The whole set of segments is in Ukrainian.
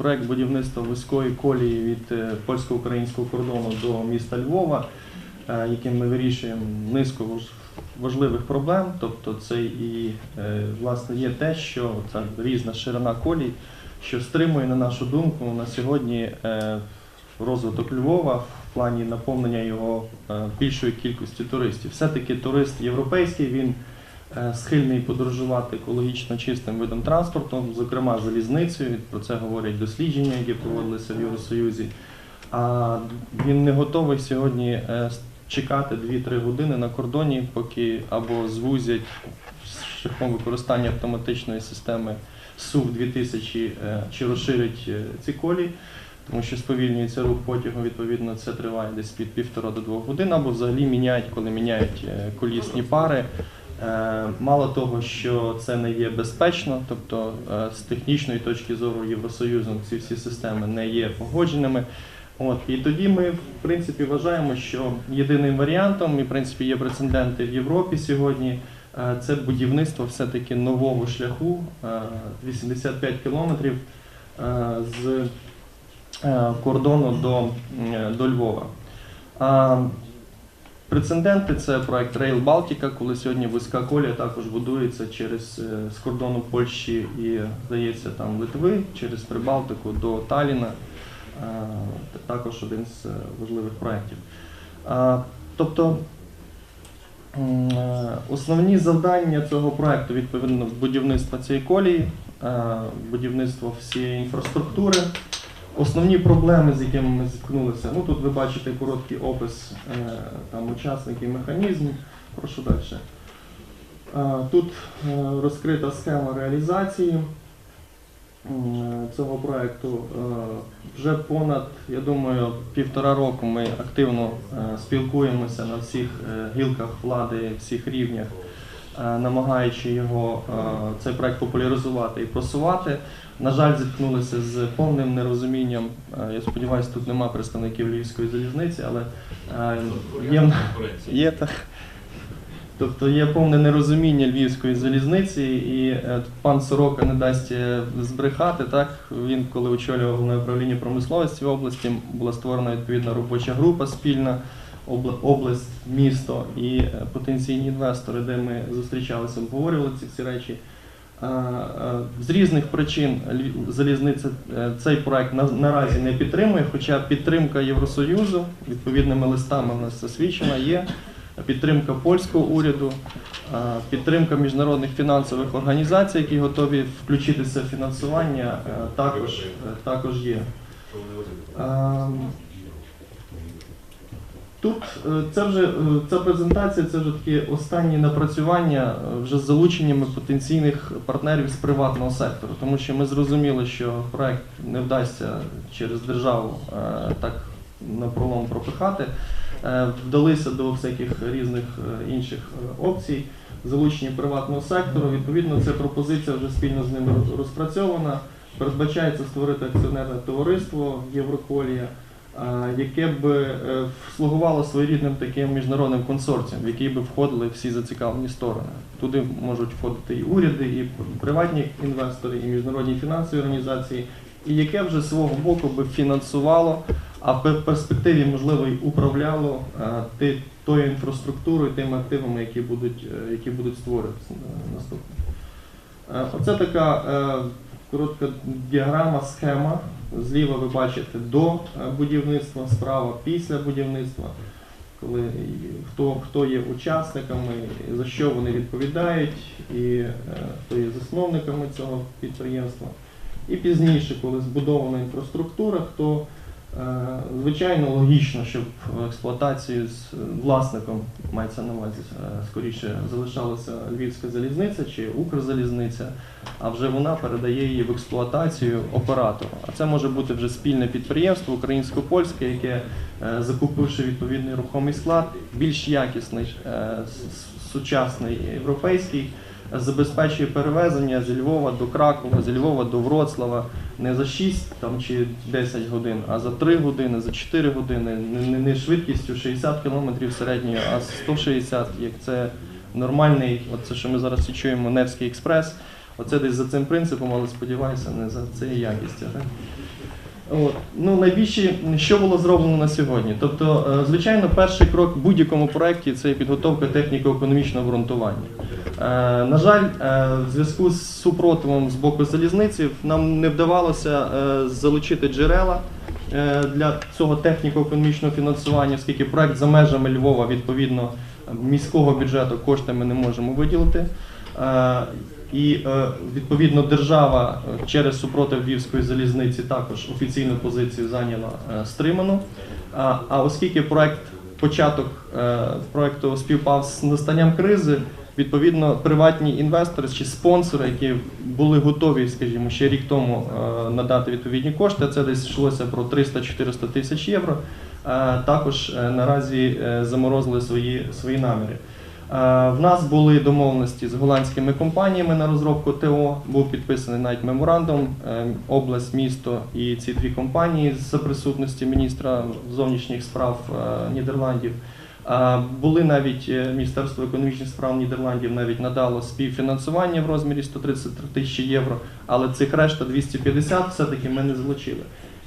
проект будівництва вузької колії від е, польсько-українського кордону до міста Львова, е, яким ми вирішуємо низку важливих проблем. Тобто це і е, власне є те, що ця різна ширина колій, що стримує, на нашу думку, на сьогодні розвиток Львова в плані наповнення його більшою кількістю туристів. Все-таки турист європейський, він схильний подорожувати екологічно чистим видом транспорту, зокрема залізницею. Про це говорять дослідження, які проводилися в Євросоюзі. А він не готовий сьогодні е, чекати 2-3 години на кордоні, поки або звузять шляхом використання автоматичної системи СУВ 2000 е, чи розширять е, ці колії тому що сповільнюється рух потягу, відповідно, це триває десь від півтора до двох годин, або взагалі міняють, коли міняють е, колісні пари. Е, Мало того, що це не є безпечно, тобто е, з технічної точки зору Євросоюзу ці всі системи не є погодженими. От і тоді ми в принципі вважаємо, що єдиним варіантом, і в принципі є прецеденти в Європі сьогодні. е, Це будівництво все-таки нового шляху е, 85 кілометрів з кордону до, до Львова. Прецеденти це проект Rail Baltica, коли сьогодні вузька колія також будується через е, з кордону Польщі і, здається, там Литви, через Прибалтику до Таліна. Е, Також один з е, важливих проєктів. Тобто основні завдання цього проекту відповідно будівництва цієї колії, будівництво всієї інфраструктури. Основні проблеми, з якими ми зіткнулися, ну тут ви бачите короткий опис е, там, учасників механізмів. Прошу далі. Е, Тут е, розкрита схема реалізації цього проекту. Е, Вже понад, я думаю, півтора року ми активно спілкуємося на всіх гілках влади, всіх рівнях, намагаючи його е, цей проект популяризувати і просувати. На жаль, зіткнулися з повним нерозумінням. Е, Я сподіваюся, тут нема представників Львівської залізниці, але е, є, є так. Тобто є повне нерозуміння львівської залізниці, і е, пан Сорока не дасть е, збрехати. Так він, коли очолював головне управління промисловості в області, була створена відповідна робоча група спільна область, місто і е, потенційні інвестори, де ми зустрічалися, обговорювали ці всі речі. З різних причин залізниця е, цей проект наразі не підтримує, хоча підтримка Євросоюзу відповідними листами в нас засвідчена є. Підтримка польського уряду, підтримка міжнародних фінансових організацій, які готові включитися в фінансування, е, також, також є. Тут е, це вже е, ця презентація, це вже такі останні напрацювання е, вже з залученнями потенційних партнерів з приватного сектору, тому що ми зрозуміли, що проект не вдасться через державу так на пролом пропихати. Вдалися до всяких різних інших опцій, залучення приватного сектору. Відповідно, ця пропозиція вже спільно з ними розпрацьована. Передбачається створити акціонерне товариство Євроколія, яке б е, слугувало своєрідним таким міжнародним консорцієм, в який би входили всі зацікавлені сторони. Туди можуть входити і уряди, і приватні інвестори, і міжнародні фінансові організації, і яке вже з свого боку би фінансувало, а в перспективі можливо і управляло е, тою інфраструктурою, тими активами, які будуть, е, які будуть створюватися наступно. Е, Оце така коротка діаграма, схема. Зліва ви бачите до е, будівництва, справа після будівництва, коли хто, хто є учасниками, за що вони відповідають, і е, хто є засновниками цього підприємства. І пізніше, коли збудована інфраструктура, хто звичайно логічно, щоб експлуатацію з е, власником мається на увазі е, скоріше залишалася Львівська залізниця чи Укрзалізниця, а вже вона передає її в експлуатацію оператору. А це може бути вже спільне підприємство українсько-польське, яке, е, закупивши відповідний рухомий склад, більш якісний, е, сучасний європейський, забезпечує перевезення зі Львова до Кракова, зі Львова до Вроцлава не за 6 там, чи 10 годин, а за 3 години, за 4 години, не, не, швидкістю 60 км середньою, а 160, як це нормальний, оце що ми зараз і чуємо, Невський експрес. Оце десь за цим принципом, але сподіваюся, не за цією якістю. От. Ну, найбільше, що було зроблено на сьогодні? Тобто, е, звичайно, перший крок в будь-якому проєкті це підготовка техніко-економічного обґрунтування. Е, На жаль, е, в зв'язку з супротивом з боку залізниці нам не вдавалося е, залучити джерела для цього техніко-економічного фінансування, оскільки проект за межами Львова, відповідно, міського бюджету кошти ми не можемо виділити. І відповідно держава через супротив Львівської залізниці також офіційну позицію зайняла стриману. А, оскільки проект, початок проекту співпав з настанням кризи, відповідно приватні інвестори чи спонсори, які були готові, скажімо, ще рік тому е, надати відповідні кошти, це десь йшлося про 300-400 тисяч євро. е, Також е, наразі заморозили свої, свої наміри. В нас були домовленості з голландськими компаніями на розробку ТО. Був підписаний навіть меморандум. Область, місто і ці дві компанії за присутності міністра зовнішніх справ Нідерландів. Були навіть е, Міністерство економічних справ Нідерландів навіть надало співфінансування в розмірі 133 тисячі євро, але цих решта 250 все-таки ми не залучили.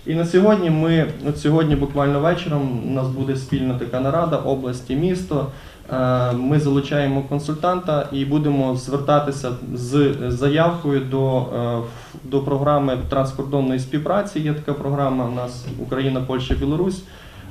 І на сьогодні ми, от сьогодні буквально вечором, у нас буде спільна така нарада області, місто. Е, Ми залучаємо консультанта і будемо звертатися з заявкою до, е, до програми транскордонної співпраці. Є така програма у нас Україна, Польща, Білорусь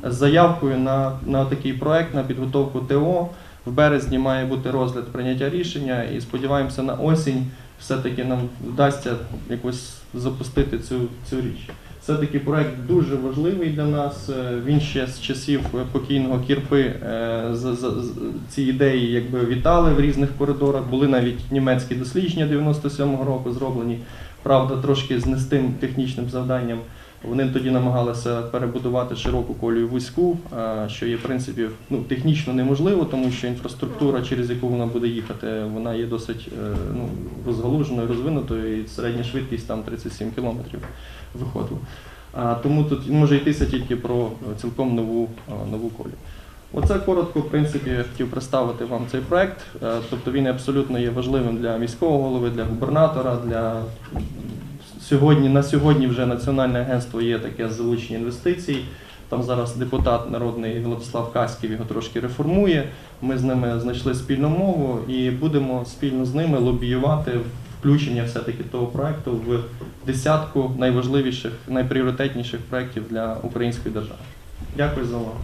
з заявкою на, на такий проект, на підготовку ТО. В березні має бути розгляд прийняття рішення, і сподіваємося, на осінь все-таки нам вдасться якось запустити цю, цю річ. Все-таки проект дуже важливий для нас. Е, Він ще з часів покійного Кірпи е, з- з- з- ці ідеї якби вітали в різних коридорах. Були навіть німецькі дослідження 97-го року зроблені. Правда, трошки з не з тим технічним завданням. Вони тоді намагалися перебудувати широку колію вузьку, е, що є в принципі ну, технічно неможливо, тому що інфраструктура, через яку вона буде їхати, вона є досить е, ну, розгалуженою, розвинутою, і середня швидкість там 37 км виходила. Тому тут може йтися тільки про цілком нову, е, нову колію. Оце коротко, в принципі, я хотів представити вам цей проект. Тобто він абсолютно є важливим для міського голови, для губернатора, для сьогодні. На сьогодні вже Національне агентство є таке залучення інвестицій. Там зараз депутат народний Владислав Каськів його трошки реформує. Ми з ними знайшли спільну мову і будемо спільно з ними лобіювати включення все-таки того проекту в десятку найважливіших, найпріоритетніших проєктів для української держави. Дякую за увагу.